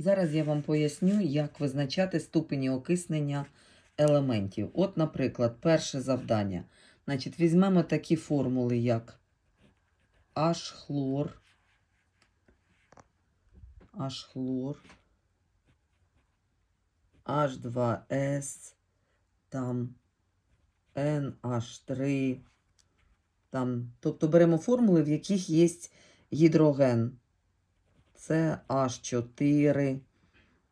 Зараз я вам поясню, як визначати ступені окиснення елементів. От, наприклад, перше завдання. Значить, візьмемо такі формули, як H-хлор, H-хлор, H2S, там NH3, там, тобто беремо формули, в яких є гідроген. Це H4.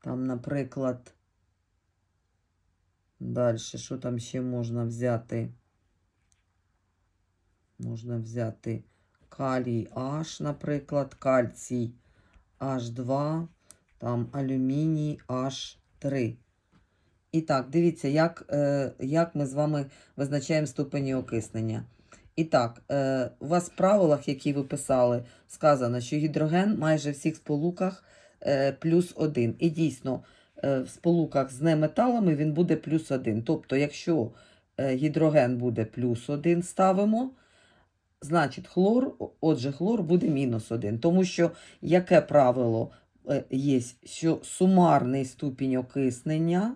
Там, наприклад, далі, що там ще можна взяти? Можна взяти калій H, наприклад, кальцій H2, там алюміній H3. І так, дивіться, як, е, як ми з вами визначаємо ступені окиснення. І так, е, у вас в правилах, які ви писали, сказано, що гідроген майже в всіх сполуках е, плюс 1. І дійсно, е, в сполуках з неметалами він буде плюс 1. Тобто, якщо гідроген буде плюс 1, ставимо, значить хлор, отже, хлор буде мінус 1. Тому що яке правило є, що сумарний ступінь окиснення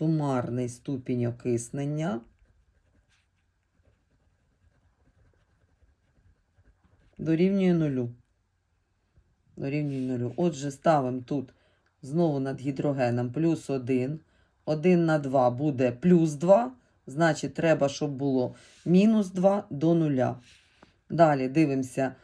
сумарний ступінь окиснення дорівнює нулю. Дорівнює нулю. Отже, ставимо тут знову над гідрогеном плюс 1. 1 на 2 буде плюс 2. Значить, треба, щоб було мінус 2 до нуля. Далі дивимося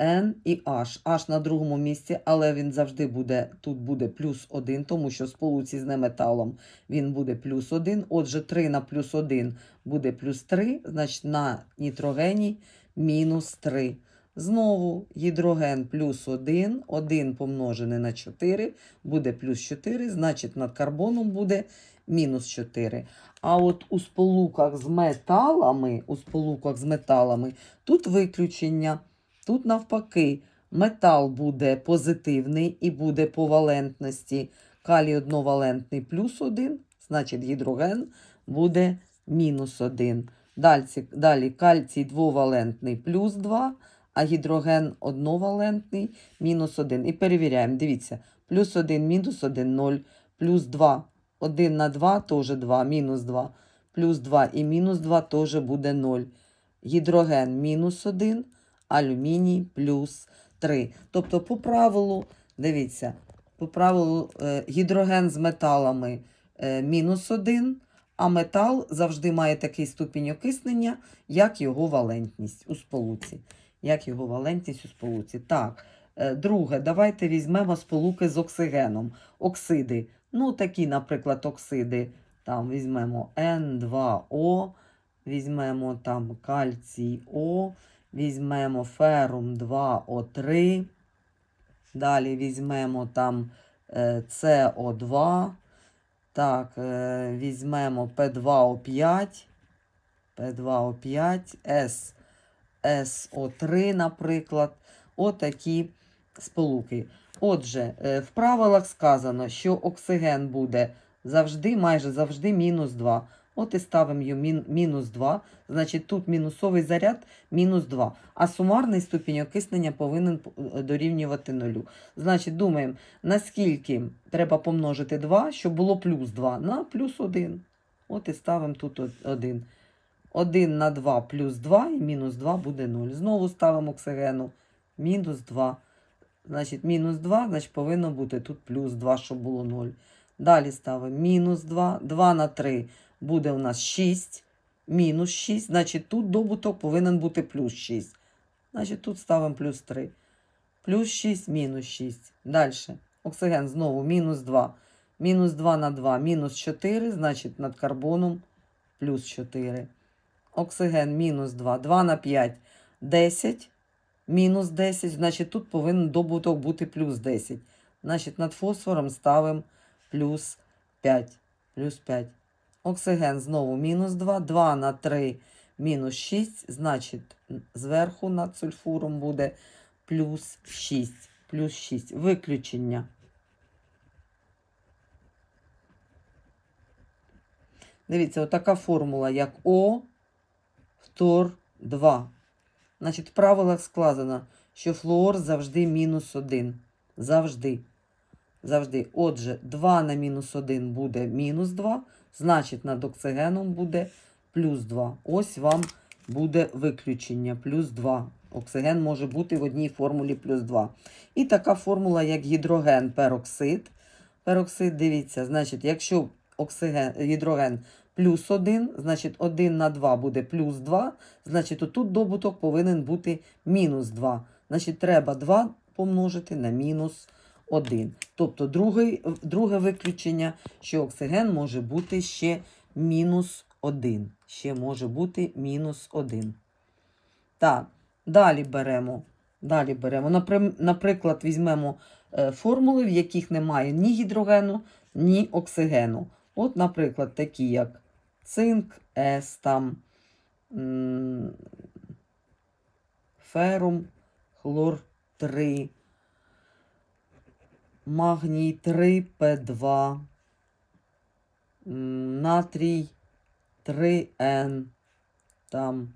N і H. H на другому місці, але він завжди буде, тут буде плюс 1, тому що сполуці з неметалом він буде плюс 1. Отже, 3 на плюс 1 буде плюс 3, значить на нітрогені мінус 3. Знову гідроген плюс 1, 1 помножене на 4 буде плюс 4, значить над карбоном буде мінус 4. А от у сполуках з металами, у сполуках з металами тут виключення. Тут навпаки, метал буде позитивний і буде по валентності калій одновалентний плюс 1, значить гідроген буде мінус 1. Далі, далі кальцій двовалентний плюс 2, а гідроген одновалентний мінус 1. І перевіряємо, дивіться, плюс 1, мінус 1, 0, плюс 2, 1 на 2 теж 2, мінус 2, плюс 2 і мінус 2 теж буде 0. Гідроген мінус 1, алюміній плюс 3. Тобто, по правилу, дивіться, по правилу е, гідроген з металами е, мінус 1, а метал завжди має такий ступінь окиснення, як його валентність у сполуці. Як його валентність у сполуці. Так, е, друге, давайте візьмемо сполуки з оксигеном. Оксиди. Ну, такі, наприклад, оксиди. Там візьмемо N2O, візьмемо там кальцій О, візьмемо ферум 2О3. Далі візьмемо там е, СО2. Так, е, візьмемо П2О5, П2О5, С, СО3, наприклад. Отакі сполуки. Отже, е, в правилах сказано, що оксиген буде завжди, майже завжди мінус 2. От і ставимо мінус 2. Значить, тут мінусовий заряд мінус 2. А сумарний ступінь окиснення повинен е, дорівнювати нулю. Значить, думаємо, наскільки треба помножити 2, щоб було плюс 2 на плюс 1. От і ставимо тут 1. 1 на 2 плюс 2 і мінус 2 буде 0. Знову ставимо оксигену мінус 2. Значить, мінус 2, значить, повинно бути тут плюс 2, щоб було 0. Далі ставимо мінус 2. 2 на 3 буде у нас 6. Мінус 6. Значить, тут добуток повинен бути плюс 6. Значить, тут ставимо плюс 3. Плюс 6, мінус 6. Далі. Оксиген знову мінус 2. Мінус 2 на 2, мінус 4. Значить, над карбоном плюс 4. Оксиген мінус 2. 2 на 5, 10. Мінус 10. Значить, тут повинен добуток бути плюс 10. Значить, над фосфором ставимо плюс 5. Плюс 5. Оксиген знову мінус 2. 2 на 3 мінус 6. Значить, зверху над сульфуром буде плюс 6. Плюс 6. Виключення. Дивіться, отака формула, як О, втор 2. Значить, в правилах сказано, що флуор завжди мінус 1. Завжди. Завжди. Отже, 2 на мінус 1 буде мінус 2, значить над оксигеном буде плюс 2. Ось вам буде виключення плюс 2. Оксиген може бути в одній формулі плюс 2. І така формула, як гідроген пероксид. Пероксид, дивіться, значить, якщо оксиген, гідроген плюс 1, значить 1 на 2 буде плюс 2, значить отут добуток повинен бути мінус 2. Значить, треба 2 помножити на мінус 1. Тобто другий, друге виключення, що оксиген може бути ще мінус 1. Ще може бути мінус 1. Так, далі беремо. Далі беремо. Наприклад, візьмемо е, формули, в яких немає ні гідрогену, ні оксигену. От, наприклад, такі як цинк, С, там, ферум, хлор 3, магній 3, П2, натрій 3Н, там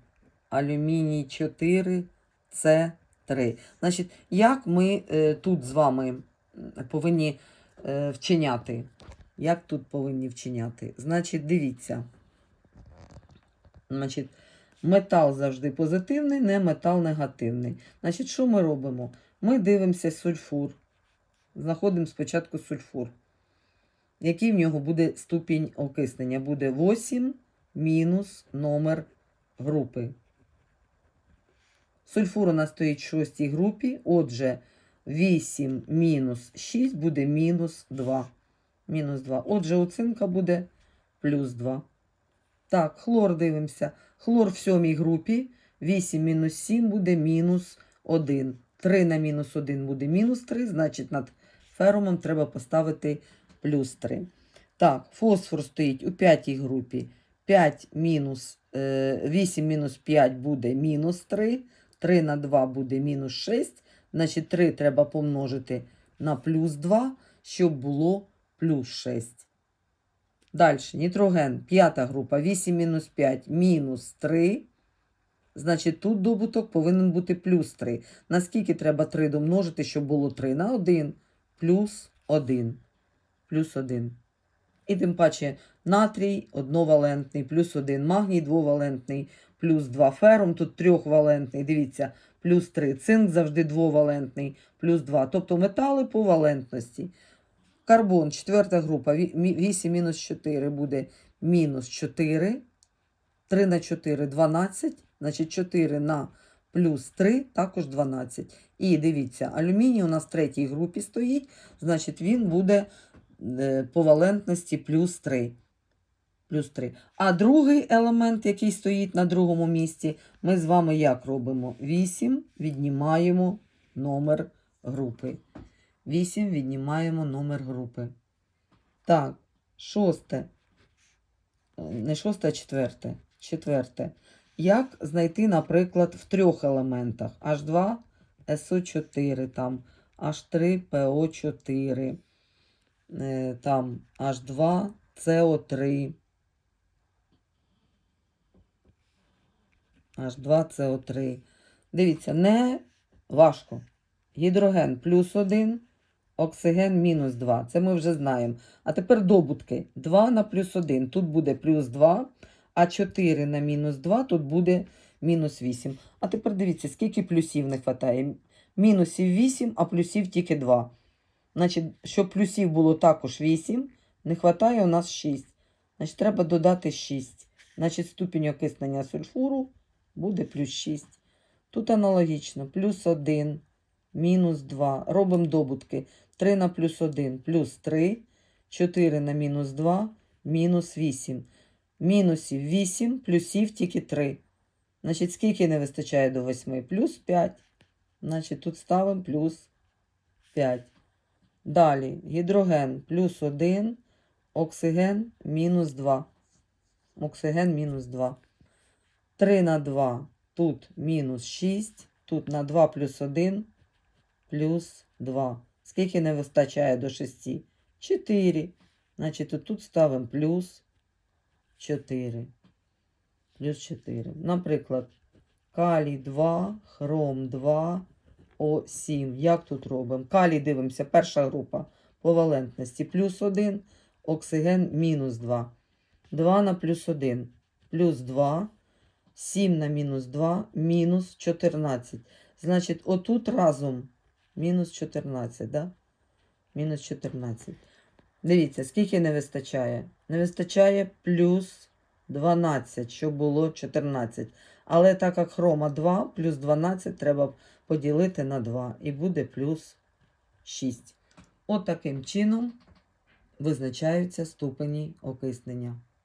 алюміній 4, С3. Значить, як ми е, тут з вами повинні е, вчиняти? Як тут повинні вчиняти? Значить, дивіться. Значить, метал завжди позитивний, не метал негативний. Значить, що ми робимо? Ми дивимося сульфур. Знаходимо спочатку сульфур. Який в нього буде ступінь окиснення? Буде 8 мінус номер групи. Сульфур у нас стоїть в шостій групі. Отже, 8 мінус 6 буде мінус 2. Мінус 2. Отже, у цинка буде плюс 2. Так, хлор дивимося. Хлор в сьомій групі. 8 мінус 7 буде мінус 1. 3 на мінус 1 буде мінус 3, значить над ферумом треба поставити плюс 3. Так, фосфор стоїть у п'ятій групі. 5 мінус, е, 8 мінус 5 буде мінус 3. 3 на 2 буде мінус 6. Значить, 3 треба помножити на плюс 2, щоб було плюс 6. Далі, нітроген, п'ята група, 8 мінус 5, мінус 3. Значить, тут добуток повинен бути плюс 3. Наскільки треба 3 домножити, щоб було 3 на 1, плюс 1. Плюс 1. І тим паче натрій одновалентний, плюс 1 магній двовалентний, плюс 2 ферум, тут трьохвалентний, дивіться, плюс 3. Цинк завжди двовалентний, плюс 2. Тобто метали по валентності. Карбон, четверта група, 8 мінус 4 буде мінус 4. 3 на 4 – 12. Значить, 4 на плюс 3 також 12. І дивіться, алюміній у нас в третій групі стоїть, значить він буде е, по валентності плюс 3. Плюс 3. А другий елемент, який стоїть на другому місці, ми з вами як робимо? 8 віднімаємо номер групи. 8 віднімаємо номер групи. Так, шосте. Е, Не шосте, а четверте. Четверте. Як знайти, наприклад, в трьох елементах H2, SO4, там H3, PO4, е, там H2, CO3, H2, CO3. Дивіться, не важко. Гідроген плюс 1, оксиген мінус 2. Це ми вже знаємо. А тепер добутки. 2 на плюс 1. Тут буде плюс 2, а 4 на мінус 2 тут буде мінус 8. А тепер дивіться, скільки плюсів не вистачає. Мінусів 8, а плюсів тільки 2. Значить, щоб плюсів було також 8, не вистачає у нас 6. Значить, треба додати 6. Значить, ступінь окиснення сульфуру буде плюс 6. Тут аналогічно, плюс 1, мінус 2. Робимо добутки. 3 на плюс 1 плюс 3, 4 на мінус 2, мінус 8. Мінусів 8, плюсів тільки 3. Значить, скільки не вистачає до 8? Плюс 5. Значить, тут ставимо плюс 5. Далі гідроген плюс 1, оксиген мінус 2. Оксиген мінус 2. 3 на 2 тут мінус 6, тут на 2 плюс 1 плюс 2. Скільки не вистачає до 6? 4. Значить, тут ставимо плюс 4. Плюс 4. Наприклад, калій 2, хром 2, СО7. Як тут робимо? Калій дивимося, перша група по валентності плюс 1, оксиген мінус 2. 2 на плюс 1 плюс 2, 7 на мінус 2, мінус 14. Значить, отут разом мінус 14, да? Мінус 14. Дивіться, скільки не вистачає? Не вистачає плюс 12, щоб було 14. Але так як хрома 2, плюс 12 треба поділити на 2 і буде плюс 6. От таким чином визначаються ступені окиснення.